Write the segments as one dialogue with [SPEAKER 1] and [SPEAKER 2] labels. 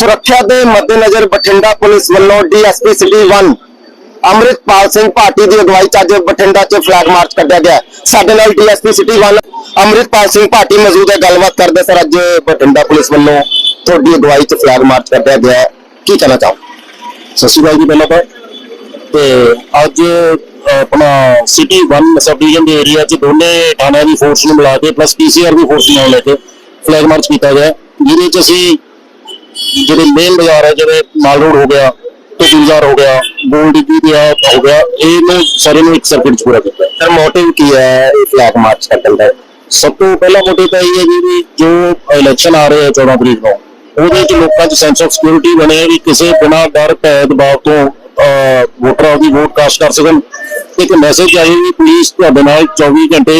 [SPEAKER 1] ਸੁਰੱਖਿਆ ਦੇ ਮੱਦੇਨਜ਼ਰ ਬਠਿੰਡਾ ਪੁਲਿਸ ਵੱਲੋਂ ਡੀਐਸਪੀ ਸਿਟੀ 1 ਅੰਮ੍ਰਿਤਪਾਲ ਸਿੰਘ ਭਾਟੀ ਦੀ ਅਗਵਾਈ 'ਚ ਅੱਜ ਬਠਿੰਡਾ 'ਚ ਫਲੈਗ ਮਾਰਚ ਕੱਢਿਆ ਗਿਆ। ਸਾਡੇ ਨਾਲ ਡੀਐਸਪੀ ਸਿਟੀ 1 ਅੰਮ੍ਰਿਤਪਾਲ ਸਿੰਘ ਭਾਟੀ ਮੌਜੂਦ ਹੈ। ਗੱਲਬਾਤ ਕਰਦੇ ਸਰ, ਅੱਜ ਬਠਿੰਡਾ ਪੁਲਿਸ ਵੱਲੋਂ ਤੁਹਾਡੀ ਅਗਵਾਈ 'ਚ ਫਲੈਗ ਮਾਰਚ ਕੱਢਿਆ ਗਿਆ ਕੀ ਕਹਿਣਾ ਚਾਹੋ
[SPEAKER 2] ਸਤਿ ਸ਼੍ਰੀ ਅਕਾਲ ਜੀ ਪਹਿਲਾਂ ਤਾਂ। ਤੇ ਅੱਜ ਆਪਣਾ ਸਿਟੀ 1 ਸਬ ਡਿਵੀਜ਼ਨ ਦੇ ਏਰੀਆ 'ਚ ਦੋਨੇ ਥਾਣਿਆਂ ਦੀ ਫੋਰਸ ਨੂੰ ਮਿਲਾ ਕੇ ਪਲੱਸ ਪੀਸੀਆਰ ਦੀ ਫੋਰਸ ਨਾਲ ਲੈ ਕੇ ਫਲੈਗ ਮਾਰਚ ਕੀਤਾ ਗਿਆ ਜਿਹਦੇ 'ਚ ਅਸੀਂ ਜਿਹੜੇ ਮੇਨ ਬਾਜ਼ਾਰ ਹੈ ਜਿਵੇਂ ਮਾਲ ਰੋਡ ਹੋ ਗਿਆ ਤੇ ਗੁਲਜ਼ਾਰ ਹੋ ਗਿਆ ਗੋਲਡ ਦੀ ਗਿਆ ਹੋ ਗਿਆ ਇਹਨੂੰ ਸਾਰੇ ਨੂੰ ਇੱਕ ਸਰਕਟ 'ਚ ਪੂਰਾ ਕੀਤਾ।
[SPEAKER 1] ਸਰ ਮੋਟਿਵ ਕੀ ਹੈ ਇਹ ਫਲੈਗ ਮਾਰਚ ਕੱਢਣ ਦਾ
[SPEAKER 2] ਸਭ ਤੋਂ ਪਹਿਲਾ ਮੋਟਿਵ ਤਾਂ ਇਹ ਹੈ ਜੀ ਜੋ ਇਲੈਕਸ਼ਨ ਆ ਰਹੇ ਆ 14 ਤਰੀਕ ਨੂੰ ਉਹਦੇ ਚ ਲੋਕਾਂ 'ਚ ਸੈਂਸ ਆਫ ਸਿਕਿਉਰਿਟੀ ਬਣੇ ਵੀ ਕਿਸੇ ਬਿਨਾਂ ਡਰ ਭੈ ਦਬਾਅ ਤੋਂ ਅਹ, ਵੋਟਰਾਂ ਦੀ ਵੋਟ ਕਾਸਟ ਕਰ ਸਕਣ। ਇੱਕ ਮੈਸੇਜ ਆਏ ਵੀ ਪੁਲਿਸ ਤੁਹਾਡੇ ਨਾਲ 24 ਘੰਟੇ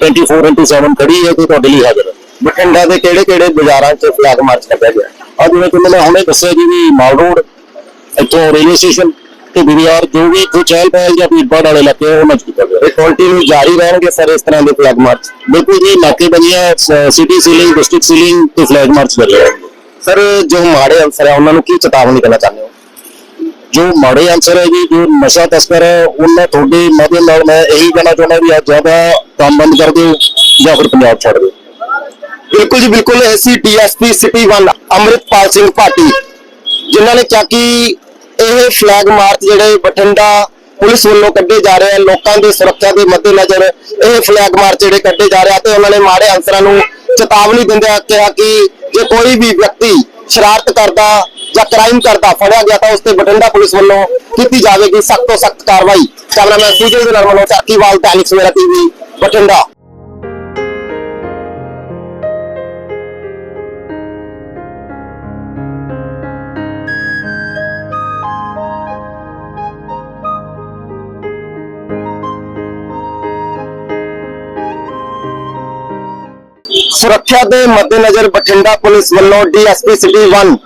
[SPEAKER 2] 24/7 ਖੜੀ ਹੈ ਤੇ ਤੁਹਾਡੇ ਲਈ ਹਾਜ਼ਰ ਹੈ।
[SPEAKER 1] ਬਠਿੰਡਾ ਦੇ ਕਿਹੜੇ ਕਿਹੜੇ ਬਾਜ਼ਾਰਾਂ 'ਚ ਫਲੈਗ ਮਾਰਚ ਕੱਢਿਆ ਗਿਆ?
[SPEAKER 2] ਅੱਜ ਜਿਵੇਂ ਕਿ ਮੈਂ ਹੁਣੇ ਦੱਸਿਆ ਜੀ ਵੀ ਮਾਲ ਰੋਡ ਇੱਥੋਂ ਰੇਲਵੇ ਸਟੇਸ਼ਨ ਤੇ ਬਿਹਾਰ ਜੋ ਵੀ ਇੱਥੇ ਚਹਿਲ ਪਹਿਲ ਜਾਂ ਭੀੜਭਾੜ ਵਾਲੇ ਇਲਾਕੇ ਆ, ਉਹਨਾਂ 'ਚ ਕੀਤਾ ਗਿਆ
[SPEAKER 1] ਇਹ ਕੰਟੀਨਿਊ ਜਾਰੀ ਰਹਿਣਗੇ ਸਰ ਇਸ ਤਰ੍ਹਾਂ ਦੇ ਫਲੈਗ ਮਾਰਚ
[SPEAKER 2] ਬਿਲਕੁਲ ਜੀ ਨਾਕੇਬੰਦੀਆਂ ਸਿਟੀ ਸੀਲਿੰਗ ਡਿਸਟ੍ਰਿਕਟ ਸੀਲਿੰਗ ਤੇ ਫਲੈਗ ਮਾਰਚ ਕਰ ਰਹੇ ਹਾਂ
[SPEAKER 1] ਸਰ ਜੋ ਮਾੜੇ ਅਨਸਰ ਹੈ ਉਹਨਾਂ ਨੂੰ ਕੀ ਚੇਤਾਵਨੀ ਦੇਣਾ ਚਾਹੁੰਦੇ ਹੋ
[SPEAKER 2] ਜੋ ਮਾੜੇ ਆਨਸਰ ਹੈ ਜੀ ਜੋ ਨਸ਼ਾ ਤਸਕਰ ਹੈ ਉਹਨਾਂ ਤੁਹਾਡੇ ਮਾਧਿਅਮ ਨਾਲ ਮੈਂ ਇਹੀ ਕਹਿਣਾ ਚਾਹੁੰਦਾ ਵੀ ਅੱਜ ਜ਼ਿਆਦਾ ਕੰਮ ਬੰਦ ਕਰ ਦਿਓ ਜਾਂ ਫਿਰ ਪੰਜਾਬ ਛੱਡ ਦਿਓ
[SPEAKER 1] ਬਿਲਕੁਲ ਜੀ, ਬਿਲਕੁਲ ਐਸੀ ਡੀਐਸਪੀ ਸਿਟੀ 1 ਅੰਮ੍ਰਿਤਪਾਲ ਸਿੰਘ ਭਾਟੀ, ਜਿਨ੍ਹਾਂ ਨੇ ਕਿਹਾ ਕਿ ਇਹ ਫਲੈਗ ਮਾਰਚ ਜਿਹੜੇ ਬਠਿੰਡਾ ਪੁਲਿਸ ਵੱਲੋਂ ਕੱਢੇ ਜਾ ਰਹੇ ਆ, ਲੋਕਾਂ ਦੀ ਸੁਰੱਖਿਆ ਦੇ ਮੱਦੇਨਜ਼ਰ ਇਹ ਫਲੈਗ ਮਾਰਚ ਜਿਹੜੇ ਕੱਢੇ ਜਾ ਰਹੇ ਆ ਤੇ ਉਹਨਾਂ ਨੇ ਮਾੜੇ ਅਨਸਰਾਂ ਨੂੰ ਚੇਤਾਵਨੀ ਦਿੰਦਿਆਂ ਕਿਹਾ ਕਿ ਜੇ ਕੋਈ ਵੀ ਵਿਅਕਤੀ ਸ਼ਰਾਰਤ ਕਰਦਾ ਜਾਂ ਕ੍ਰਾਈਮ ਕਰਦਾ, ਫੜਿਆ ਗਿਆ ਤਾਂ ਉਸ ਤੇ ਬਠਿੰਡਾ ਪੁਲਿਸ ਵੱਲੋਂ ਕੀਤੀ ਜਾਵੇਗੀ ਸਖਤ ਤੋਂ ਸਖਤ ਕਾਰਵਾਈ। ਕੈਮਰਾਮੈਨ ਸੁਜਲ ਦੇ ਨਾਲ ਚਾਕੀਵਾਲ ਦੈਨਿਕ ਸਵੇਰਾ ਟੀਵੀ, ਬਠਿੰਡਾ। ਸੁਰੱਖਿਆ ਦੇ ਮੱਦੇਨਜ਼ਰ ਬਠਿੰਡਾ ਪੁਲਿਸ ਵੱਲੋਂ ਡੀਐਸਪੀ ਸਿਟੀ 1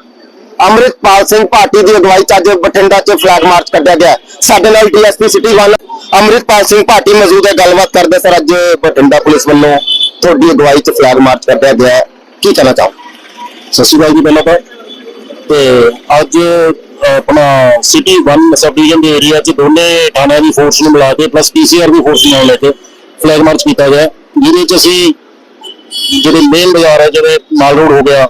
[SPEAKER 1] ਅੰਮ੍ਰਿਤਪਾਲ ਸਿੰਘ ਭਾਟੀ ਦੀ ਅਗਵਾਈ 'ਚ ਅੱਜ ਬਠਿੰਡਾ 'ਚ ਫਲੈਗ ਮਾਰਚ ਕੱਢਿਆ ਗਿਆ। ਸਾਡੇ ਨਾਲ ਡੀਐਸਪੀ ਸਿਟੀ 1 ਅੰਮ੍ਰਿਤਪਾਲ ਸਿੰਘ ਭਾਟੀ ਮੌਜੂਦ ਹੈ। ਗੱਲਬਾਤ ਕਰਦੇ ਸਰ, ਅੱਜ ਬਠਿੰਡਾ ਪੁਲਿਸ ਵੱਲੋਂ ਤੁਹਾਡੀ ਅਗਵਾਈ 'ਚ ਫਲੈਗ ਮਾਰਚ ਕੱਢਿਆ ਗਿਆ ਕੀ ਕਹਿਣਾ ਚਾਹੋ?
[SPEAKER 2] ਸਤਿ ਸ਼੍ਰੀ ਅਕਾਲ ਜੀ ਪਹਿਲਾਂ ਤਾਂ। ਤੇ ਅੱਜ ਆਪਣਾ ਸਿਟੀ 1 ਸਬ ਡਿਵੀਜ਼ਨ ਦੇ ਏਰੀਆ 'ਚ ਦੋਨੇ ਥਾਣਿਆਂ ਦੀ ਫੋਰਸ ਨੂੰ ਮਿਲਾ ਕੇ ਪਲੱਸ ਪੀਸੀਆਰ ਦੀ ਫੋਰਸ ਨਾਲ ਲੈ ਕੇ ਫਲੈਗ ਮਾਰਚ ਕੀਤਾ ਗਿਆ ਜਿਹਦੇ 'ਚ ਅਸੀਂ ਜਿਹੜੇ ਮੇਨ ਬਾਜ਼ਾਰ ਹੈ ਜਿਵੇਂ ਮਾਲ ਰੋਡ ਹੋ ਗਿਆ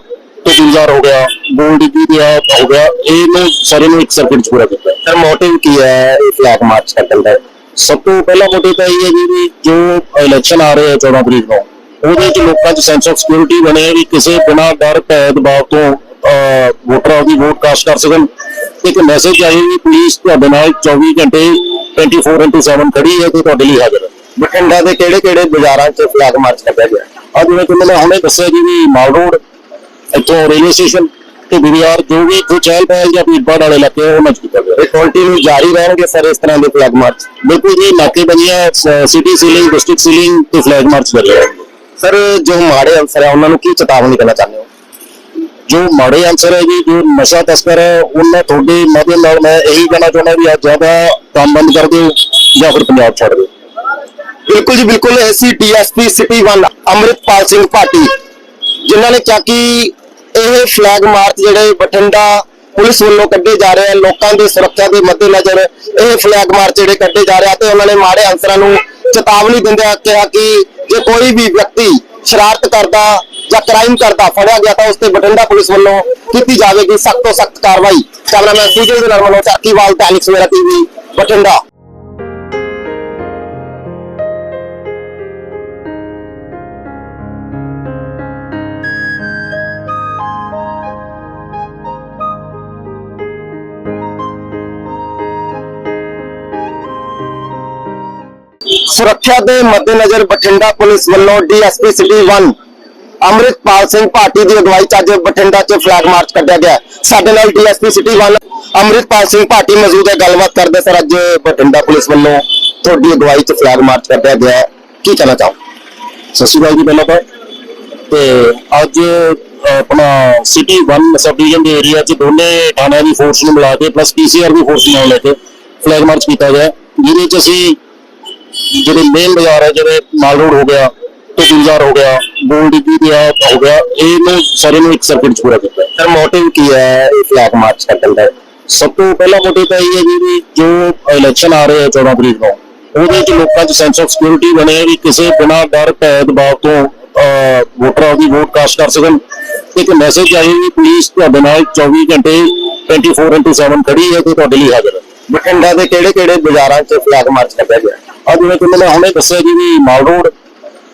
[SPEAKER 2] ਤੇ ਹੋ ਗਿਆ ਗੋਲਡ ਦੀ ਗਿਆ ਹੋ ਗਿਆ ਇਹਨੂੰ ਸਾਰੇ ਨੂੰ ਇੱਕ ਸਰਕਟ 'ਚ ਪੂਰਾ ਕੀਤਾ।
[SPEAKER 1] ਸਰ ਮੋਟਿਵ ਕੀ ਹੈ ਇਹ ਫਲੈਗ ਮਾਰਚ ਕੱਢਣ ਦਾ
[SPEAKER 2] ਸਭ ਤੋਂ ਪਹਿਲਾ ਮੋਟਿਵ ਤਾਂ ਇਹ ਹੈ ਜੀ ਜੋ ਇਲੈਕਸ਼ਨ ਆ ਰਹੇ ਆ 14 ਤਰੀਕ ਨੂੰ ਉਹਦੇ 'ਚ ਲੋਕਾਂ 'ਚ ਸੈਂਸ ਆਫ ਸਿਕਿਉਰਿਟੀ ਬਣੇ ਵੀ ਕਿਸੇ ਬਿਨਾਂ ਡਰ ਭੈ ਦਬਾਅ ਤੋਂ ਅਹ, ਵੋਟਰਾਂ ਦੀ ਵੋਟ ਕਾਸਟ ਕਰ ਸਕਣ। ਇੱਕ ਮੈਸੇਜ ਆਈ ਵੀ ਪੁਲਿਸ ਤੁਹਾਡੇ ਨਾਲ 24 ਘੰਟੇ 24/7 ਖੜੀ ਹੈ ਤੇ ਤੁਹਾਡੇ ਲਈ ਹਾਜ਼ਰ ਹੈ।
[SPEAKER 1] ਬਠਿੰਡਾ ਦੇ ਕਿਹੜੇ ਕਿਹੜੇ ਬਾਜ਼ਾਰਾਂ 'ਚ ਫਲੈਗ ਮਾਰਚ ਕੱਢਿਆ ਗਿਆ?
[SPEAKER 2] ਅੱਜ ਜਿਵੇਂ ਕਿ ਮੈਂ ਹੁਣੇ ਦੱਸਿਆ ਜੀ ਵੀ ਮਾਲ ਰੋਡ ਇੱਥੋਂ ਰੇਲਵੇ ਸਟੇਸ਼ਨ ਤੇ ਬਿਹਾਰ ਜੋ ਵੀ ਇੱਥੇ ਚਹਿਲ ਪਹਿਲ ਜਾਂ ਭੀੜਭਾੜ ਵਾਲੇ ਇਲਾਕੇ ਆ, ਉਹਨਾਂ 'ਚ ਕੀਤਾ ਗਿਆ
[SPEAKER 1] ਇਹ ਕੰਟੀਨਿਊ ਜਾਰੀ ਰਹਿਣਗੇ ਸਰ ਇਸ ਤਰ੍ਹਾਂ ਦੇ ਫਲੈਗ ਮਾਰਚ
[SPEAKER 2] ਬਿਲਕੁਲ ਜੀ ਨਾਕੇਬੰਦੀਆਂ ਸਿਟੀ ਸੀਲਿੰਗ ਡਿਸਟ੍ਰਿਕਟ ਸੀਲਿੰਗ ਤੇ ਫਲੈਗ ਮਾਰਚ ਕਰ ਰਹੇ ਹਾਂ
[SPEAKER 1] ਸਰ ਜੋ ਮਾੜੇ ਅਨਸਰ ਹੈ ਉਹਨਾਂ ਨੂੰ ਕੀ ਚੇਤਾਵਨੀ ਦੇਣਾ ਚਾਹੁੰਦੇ ਹੋ
[SPEAKER 2] ਜੋ ਮਾੜੇ ਆਨਸਰ ਹੈ ਜੀ ਜੋ ਨਸ਼ਾ ਤਸਕਰ ਹੈ ਉਹਨਾਂ ਤੁਹਾਡੇ ਮਾਧਿਅਮ ਨਾਲ ਮੈਂ ਇਹੀ ਕਹਿਣਾ ਚਾਹੁੰਦਾ ਵੀ ਅੱਜ ਜ਼ਿਆਦਾ ਕੰਮ ਬੰਦ ਕਰ ਦਿਓ ਜਾਂ ਫਿਰ ਪੰਜਾਬ ਛੱਡ ਦਿਓ
[SPEAKER 1] ਬਿਲਕੁਲ ਜੀ ਬਿਲਕੁਲ ਐਸੀ ਡੀਐਸਪੀ ਸਿਟੀ 1 ਅੰਮ੍ਰਿਤਪਾਲ ਸਿੰਘ ਭਾਟੀ, ਜਿਨ੍ਹਾਂ ਨੇ ਕਿਹਾ ਕਿ ਇਹ ਫਲੈਗ ਮਾਰਚ ਜਿਹੜੇ ਬਠਿੰਡਾ ਪੁਲਿਸ ਵੱਲੋਂ ਕੱਢੇ ਜਾ ਰਹੇ ਆ, ਲੋਕਾਂ ਦੀ ਸੁਰੱਖਿਆ ਦੇ ਮੱਦੇਨਜ਼ਰ ਇਹ ਫਲੈਗ ਮਾਰਚ ਜਿਹੜੇ ਕੱਢੇ ਜਾ ਰਹੇ ਆ ਤੇ ਉਹਨਾਂ ਨੇ ਮਾੜੇ ਅਨਸਰਾਂ ਨੂੰ ਚੇਤਾਵਨੀ ਦਿੰਦਿਆਂ ਕਿਹਾ ਕਿ ਜੇ ਕੋਈ ਵੀ ਵਿਅਕਤੀ ਸ਼ਰਾਰਤ ਕਰਦਾ ਜਾਂ ਕ੍ਰਾਈਮ ਕਰਦਾ, ਫੜਿਆ ਗਿਆ ਤਾਂ ਉਸ ਤੇ ਬਠਿੰਡਾ ਪੁਲਿਸ ਵੱਲੋਂ ਕੀਤੀ ਜਾਵੇਗੀ ਸਖਤ ਤੋਂ ਸਖਤ ਕਾਰਵਾਈ। ਕੈਮਰਾਮੈਨ ਸੁਜਲ ਦੇ ਨਾਲ ਮਨੋਜ ਚਾਕੀਵਾਲ ਦੈਨਿਕ ਸਵੇਰਾ ਟੀਵੀ, ਬਠਿੰਡਾ। ਸੁਰੱਖਿਆ ਦੇ ਮੱਦੇਨਜ਼ਰ ਬਠਿੰਡਾ ਪੁਲਿਸ ਵੱਲੋਂ ਡੀਐਸਪੀ ਸਿਟੀ 1 ਅੰਮ੍ਰਿਤਪਾਲ ਸਿੰਘ ਭਾਟੀ ਦੀ ਅਗਵਾਈ 'ਚ ਅੱਜ ਬਠਿੰਡਾ 'ਚ ਫਲੈਗ ਮਾਰਚ ਕੱਢਿਆ ਗਿਆ। ਸਾਡੇ ਨਾਲ ਡੀਐਸਪੀ ਸਿਟੀ 1 ਅੰਮ੍ਰਿਤਪਾਲ ਸਿੰਘ ਭਾਟੀ ਮੌਜੂਦ ਹੈ। ਗੱਲਬਾਤ ਕਰਦੇ ਸਰ, ਅੱਜ ਬਠਿੰਡਾ ਪੁਲਿਸ ਵੱਲੋਂ ਤੁਹਾਡੀ ਅਗਵਾਈ 'ਚ ਫਲੈਗ ਮਾਰਚ ਕੱਢਿਆ ਗਿਆ ਕੀ ਕਹਿਣਾ ਚਾਹੋ
[SPEAKER 2] ਸਤਿ ਸ਼੍ਰੀ ਅਕਾਲ ਜੀ ਪਹਿਲਾਂ ਤਾਂ। ਤੇ ਅੱਜ ਆਪਣਾ ਸਿਟੀ 1 ਸਬ ਡਿਵੀਜ਼ਨ ਦੇ ਏਰੀਆ 'ਚ ਦੋਨੇ ਥਾਣਿਆਂ ਦੀ ਫੋਰਸ ਨੂੰ ਮਿਲਾ ਕੇ ਪਲੱਸ ਪੀਸੀਆਰ ਦੀ ਫੋਰਸ ਨਾਲ ਲੈ ਕੇ ਫਲੈਗ ਮਾਰਚ ਕੀਤਾ ਗਿਆ ਜਿਹਦੇ 'ਚ ਅਸੀਂ ਜਿਹੜੇ ਮੇਨ ਬਾਜ਼ਾਰ ਹੈ ਜਿਵੇਂ ਮਾਲ ਰੋਡ ਹੋ ਗਿਆ ਗੁਲਜ਼ਾਰ ਹੋ ਗਿਆ ਗੋਲਡ ਦੀ ਗਿਆ ਹੋ ਗਿਆ ਇਹਨੂੰ ਸਾਰੇ ਨੂੰ ਇੱਕ ਸਰਕਟ ਪੂਰਾ ਕੀਤਾ।
[SPEAKER 1] ਸਰ ਮੋਟਿਵ ਕੀ ਹੈ ਇਹ ਫਲੈਗ ਮਾਰਚ ਕੱਢਣ ਦਾ?
[SPEAKER 2] ਸਭ ਤੋਂ ਪਹਿਲਾ ਮੋਟਿਵ ਤਾਂ ਇਹ ਹੈ ਜੀ ਜੋ ਇਲੈਕਸ਼ਨ ਆ ਰਹੇ ਆ 14 ਤਰੀਕ ਨੂੰ ਉਹਦੇ ਵਿੱਚ ਲੋਕਾਂ 'ਚ ਸੈਂਸ ਆਫ ਸਿਕਿਉਰਿਟੀ ਬਣੇ ਵੀ ਕਿਸੇ ਬਿਨਾਂ ਡਰ ਭੈ ਦਬਾਅ ਤੋਂ ਅਹ, ਵੋਟਰ ਆਪਦੀ ਵੋਟ ਕਾਸਟ ਕਰ ਸਕਣ। ਇੱਕ ਮੈਸੇਜ ਆਈ ਵੀ ਪੁਲਿਸ ਤੁਹਾਡੇ ਨਾਲ 24 ਘੰਟੇ 24/7 ਖੜੀ ਹੈ ਤੇ ਤੁਹਾਡੇ ਲਈ ਹਾਜ਼ਰ ਹੈ।
[SPEAKER 1] ਬਠਿੰਡਾ ਦੇ ਕਿਹੜੇ ਕਿਹੜੇ ਬਾਜ਼ਾਰਾਂ 'ਚ ਫਲੈਗ ਮਾਰਚ ਕੱਢਿਆ ਗਿਆ?
[SPEAKER 2] ਆ ਜਿਵੇਂ ਕਿ ਮੈਂ ਹੁਣੇ ਦੱਸਿਆ ਜੀ ਵੀ ਮਾਲ ਰੋਡ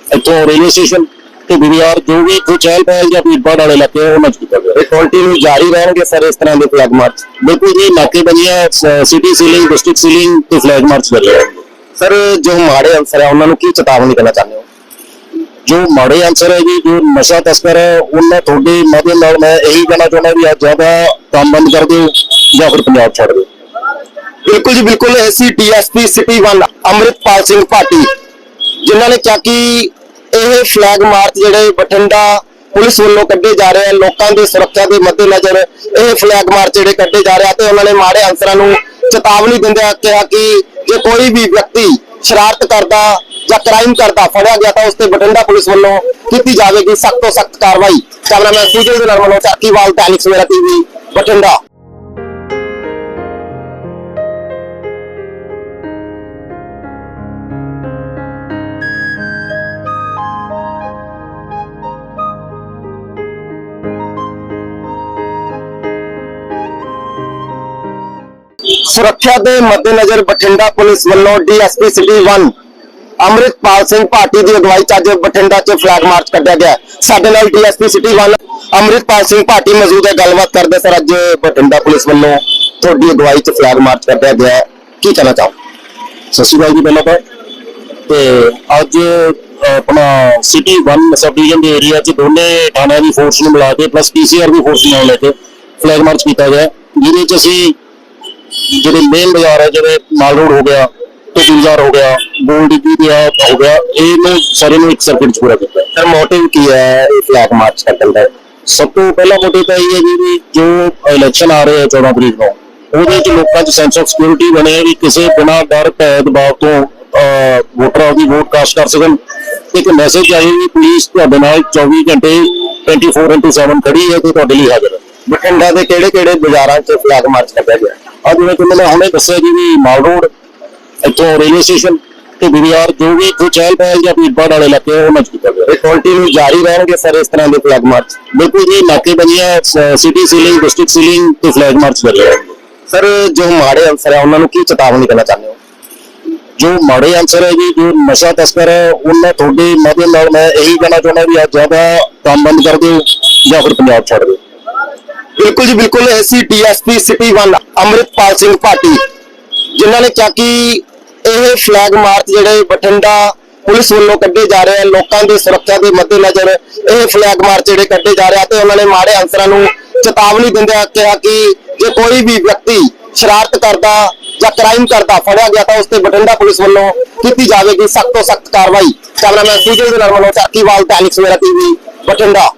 [SPEAKER 2] ਇੱਥੋਂ ਰੇਲਵੇ ਸਟੇਸ਼ਨ ਤੇ ਬਿਹਾਰ ਜੋ ਵੀ ਇੱਥੋਂ ਚਹਿਲ ਪਹਿਲ ਜਾਂ ਭੀੜਭਾੜ ਵਾਲੇ ਇਲਾਕੇ ਆ, ਉਹਨਾਂ 'ਚ ਕੀਤਾ ਗਿਆ।
[SPEAKER 1] ਇਹ ਕੰਟੀਨਿਊ ਜਾਰੀ ਰਹਿਣਗੇ ਸਰ ਇਸ ਤਰ੍ਹਾਂ ਦੇ ਫਲੈਗ ਮਾਰਚ
[SPEAKER 2] ਬਿਲਕੁਲ ਜੀ ਨਾਕੇਬੰਦੀਆਂ ਸਿਟੀ ਸੀਲਿੰਗ ਡਿਸਟ੍ਰਿਕਟ ਸੀਲਿੰਗ ਤੇ ਫਲੈਗ ਮਾਰਚ ਕਰ ਰਹੇ ਹਨ
[SPEAKER 1] ਸਰ ਜੋ ਮਾੜੇ ਅਨਸਰ ਹੈ ਉਹਨਾਂ ਨੂੰ ਕੀ ਚੇਤਾਵਨੀ ਦੇਣਾ ਚਾਹੁੰਦੇ ਹੋ?
[SPEAKER 2] ਜੋ ਮਾੜੇ ਅਨਸਰ ਹੈ ਜੀ ਜੋ ਨਸ਼ਾ ਤਸਕਰ ਹੈ ਉਹਨਾਂ ਤੁਹਾਡੇ ਮਾਧਿਅਮ ਨਾਲ ਮੈਂ ਇਹੀ ਕਹਿਣਾ ਚਾਹੁੰਦਾ ਵੀ ਅੱਜ ਜ਼ਿਆਦਾ ਕੰਮ ਬੰਦ ਕਰ ਦਿਓ ਜਾਂ ਫਿਰ ਪੰਜਾਬ ਛੱਡ ਦਿਓ।
[SPEAKER 1] ਬਿਲਕੁਲ ਜੀ, ਬਿਲਕੁਲ ਐਸੀ ਡੀਐਸਪੀ ਸਿਟੀ 1 ਅੰਮ੍ਰਿਤਪਾਲ ਸਿੰਘ ਭਾਟੀ। ਜਿਨ੍ਹਾਂ ਨੇ ਕਿਹਾ ਕਿ ਇਹ ਫਲੈਗ ਮਾਰਚ ਜਿਹੜੇ ਬਠਿੰਡਾ ਪੁਲਿਸ ਵੱਲੋਂ ਕੱਢੇ ਜਾ ਰਹੇ ਆ, ਲੋਕਾਂ ਦੀ ਸੁਰੱਖਿਆ ਦੇ ਮੱਦੇਨਜ਼ਰ ਇਹ ਫਲੈਗ ਮਾਰਚ ਜਿਹੜੇ ਕੱਢੇ ਜਾ ਰਹੇ ਤੇ ਉਹਨਾਂ ਨੇ ਮਾੜੇ ਅਨਸਰਾਂ ਨੂੰ ਚੇਤਾਵਨੀ ਦਿੰਦਿਆਂ ਕਿਹਾ ਕਿ ਜੇ ਕੋਈ ਵੀ ਵਿਅਕਤੀ ਸ਼ਰਾਰਤ ਕਰਦਾ ਜਾਂ ਕ੍ਰਾਈਮ ਕਰਦਾ, ਫੜਿਆ ਗਿਆ ਤਾਂ ਉਸ ਤੇ ਬਠਿੰਡਾ ਪੁਲਿਸ ਵੱਲੋਂ ਕੀਤੀ ਜਾਵੇਗੀ ਸਖਤ ਤੋਂ ਸਖਤ ਕਾਰਵਾਈ। ਕੈਮਰਾਮੈਨ ਸੁਜਲ ਦੇ ਨਾਲ ਮਨੋਜ ਚਾਕੀਵਾਲ ਟੈਨਿਕਸ ਮੇਰਾ ਟੀਵੀ ਬਠਿੰਡਾ। ਸੁਰੱਖਿਆ ਦੇ ਮੱਦੇਨਜ਼ਰ ਬਠਿੰਡਾ ਪੁਲਿਸ ਵੱਲੋਂ ਡੀਐਸਪੀ ਸਿਟੀ 1 ਅੰਮ੍ਰਿਤਪਾਲ ਸਿੰਘ ਭਾਟੀ ਦੀ ਅਗਵਾਈ 'ਚ ਅੱਜ ਬਠਿੰਡਾ 'ਚ ਫਲੈਗ ਮਾਰਚ ਕੱਢਿਆ ਗਿਆ। ਸਾਡੇ ਨਾਲ ਡੀਐਸਪੀ ਸਿਟੀ 1 ਅੰਮ੍ਰਿਤਪਾਲ ਸਿੰਘ ਭਾਟੀ ਮੌਜੂਦ ਹੈ। ਗੱਲਬਾਤ ਕਰਦੇ ਸਰ, ਅੱਜ ਬਠਿੰਡਾ ਪੁਲਿਸ ਵੱਲੋਂ ਤੁਹਾਡੀ ਅਗਵਾਈ 'ਚ ਫਲੈਗ ਮਾਰਚ ਕੱਢਿਆ ਗਿਆ ਕੀ ਕਹਿਣਾ ਚਾਹੋ
[SPEAKER 2] ਸਤਿ ਸ਼੍ਰੀ ਅਕਾਲ ਜੀ ਪਹਿਲਾਂ ਤਾਂ। ਤੇ ਅੱਜ ਆਪਣਾ ਸਿਟੀ 1 ਸਬ ਡਿਵੀਜ਼ਨ ਦੇ ਏਰੀਆ 'ਚ ਦੋਨੇ ਥਾਣਿਆਂ ਦੀ ਫੋਰਸ ਨੂੰ ਮਿਲਾ ਕੇ ਪਲੱਸ ਪੀਸੀਆਰ ਦੀ ਫੋਰਸ ਨਾਲ ਲੈ ਕੇ ਫਲੈਗ ਮਾਰਚ ਕੀਤਾ ਗਿਆ। ਜਿਹਦੇ 'ਚ ਅਸੀਂ ਜਿਹੜੇ ਮੇਨ ਬਾਜ਼ਾਰ ਹੈ ਜਿਵੇਂ ਮਾਲ ਰੋਡ ਹੋ ਗਿਆ ਤੇ ਬਾਜ਼ਾਰ ਹੋ ਗਿਆ ਗੋਲਡ ਦੀ ਪਿਆ ਹੋ ਗਿਆ ਇਹਨੂੰ ਸਾਰੇ ਨੂੰ ਇੱਕ ਸਰਕਟ ਪੂਰਾ ਕੀਤਾ।
[SPEAKER 1] ਸਰ ਮੋਟਿਵ ਕੀ ਹੈ? ਇਹ ਫਲੈਗ ਮਾਰਚ ਕੱਢਣ ਦਾ।
[SPEAKER 2] ਸਭ ਤੋਂ ਪਹਿਲਾ ਮੋਟਿਵ ਤਾਂ ਇਹ ਹੈ ਜੀ ਜੋ ਇਲੈਕਸ਼ਨ ਆ ਰਹੇ ਆ 14 ਤਰੀਕ ਨੂੰ, ਉਹਦੇ 'ਚ ਲੋਕਾਂ 'ਚ ਸੈਂਸ ਆਫ ਸਿਕਿਉਰਿਟੀ ਬਣੇ ਵੀ ਕਿਸੇ ਬਿਨਾਂ ਡਰ ਭੈ ਦਬਾਅ ਤੋਂ ਵੋਟਰਾਂ ਦੀ ਆਪਦੀ ਵੋਟ ਕਾਸਟ ਕਰ ਸਕਣ। ਇੱਕ ਮੈਸੇਜ ਆਈ ਵੀ ਪੁਲਿਸ ਤੁਹਾਡੇ ਨਾਲ 24 ਘੰਟੇ 24/7 ਖੜੀ ਹੈ ਤੇ ਤੁਹਾਡੇ ਲਈ ਹਾਜ਼ਰ ਹੈ।
[SPEAKER 1] ਬਠਿੰਡਾ ਦੇ ਕਿਹੜੇ ਕਿਹੜੇ ਬਾਜ਼ਾਰਾਂ 'ਚ ਫਲੈਗ ਮਾਰਚ ਕੱਢਿਆ ਗਿਆ?
[SPEAKER 2] ਆ ਜਿਵੇਂ ਕਿ ਮੈਂ ਹੁਣੇ ਦੱਸਿਆ ਜੀ ਵੀ ਮਾਲ ਰੋਡ ਇੱਥੋਂ ਰੇਲਵੇ ਸਟੇਸ਼ਨ ਤੇ ਬਿਹਾਰ ਜੋ ਵੀ ਇੱਥੋਂ ਚਹਿਲ ਪਹਿਲ ਜਾਂ ਭੀੜਭਾੜ ਵਾਲੇ ਇਲਾਕੇ ਆ, ਉਹਨਾਂ 'ਚ ਕੀਤਾ ਗਿਆ
[SPEAKER 1] ਇਹ ਕੰਟੀਨਿਊ ਜਾਰੀ ਰਹਿਣਗੇ ਸਰ ਇਸ ਤਰ੍ਹਾਂ ਦੇ ਫਲੈਗ ਮਾਰਚ
[SPEAKER 2] ਬਿਲਕੁਲ ਜੀ ਨਾਕੇਬੰਦੀਆਂ ਸਿਟੀ ਸੀਲਿੰਗ ਡਿਸਟ੍ਰਿਕਟ ਸੀਲਿੰਗ ਤੇ ਫਲੈਗ ਮਾਰਚ ਕਰ ਰਹੇ ਹਨ
[SPEAKER 1] ਸਰ ਜੋ ਮਾੜੇ ਅਨਸਰ ਹੈ ਉਹਨਾਂ ਨੂੰ ਕੀ ਚੇਤਾਵਨੀ ਦੇਣਾ ਚਾਹੁੰਦੇ ਹੋ
[SPEAKER 2] ਜੋ ਮਾੜੇ ਅਨਸਰ ਹੈ ਜੀ ਜੋ ਨਸ਼ਾ ਤਸਕਰ ਹੈ ਉਹਨਾਂ ਤੁਹਾਡੇ ਮਾਧਿਅਮ ਨਾਲ ਮੈਂ ਇਹੀ ਕਹਿਣਾ ਚਾਹੁੰਦਾ ਵੀ ਅੱਜ ਜ਼ਿਆਦਾ ਕੰਮ ਬੰਦ ਕਰ ਦਿਓ ਜਾਂ ਫਿਰ ਪੰਜਾਬ ਛੱਡ ਦਿਓ
[SPEAKER 1] ਬਿਲਕੁਲ ਜੀ, ਬਿਲਕੁਲ ਐਸੀ ਡੀਐਸਪੀ ਸਿਟੀ 1 ਅੰਮ੍ਰਿਤਪਾਲ ਸਿੰਘ ਭਾਟੀ, ਜਿਨ੍ਹਾਂ ਨੇ ਕਿਹਾ ਕਿ ਇਹ ਫਲੈਗ ਮਾਰਚ ਜਿਹੜੇ ਬਠਿੰਡਾ ਪੁਲਿਸ ਵੱਲੋਂ ਕੱਢੇ ਜਾ ਰਹੇ ਆ, ਲੋਕਾਂ ਦੀ ਸੁਰੱਖਿਆ ਦੇ ਮੱਦੇਨਜ਼ਰ ਇਹ ਫਲੈਗ ਮਾਰਚ ਜਿਹੜੇ ਕੱਢੇ ਜਾ ਰਹੇ ਆ, ਤੇ ਉਹਨਾਂ ਨੇ ਮਾੜੇ ਅਨਸਰਾਂ ਨੂੰ ਚੇਤਾਵਨੀ ਦਿੰਦਿਆਂ ਕਿਹਾ ਕਿ ਜੇ ਕੋਈ ਵੀ ਵਿਅਕਤੀ ਸ਼ਰਾਰਤ ਕਰਦਾ ਜਾਂ ਕ੍ਰਾਈਮ ਕਰਦਾ, ਫੜਿਆ ਗਿਆ ਤਾਂ ਉਸ ਤੇ ਬਠਿੰਡਾ ਪੁਲਿਸ ਵੱਲੋਂ ਕੀਤੀ ਜਾਵੇਗੀ ਸਖਤ ਤੋਂ ਸਖਤ ਕਾਰਵਾਈ। ਕੈਮਰਾਮੈਨ ਸੁਜਲ ਦੇ ਨਾਲ ਚਾਕੀਵਾਲ ਟੈਨਿਕਸ ਮੇਰਾ ਟੀਵੀ ਬਠਿੰਡਾ।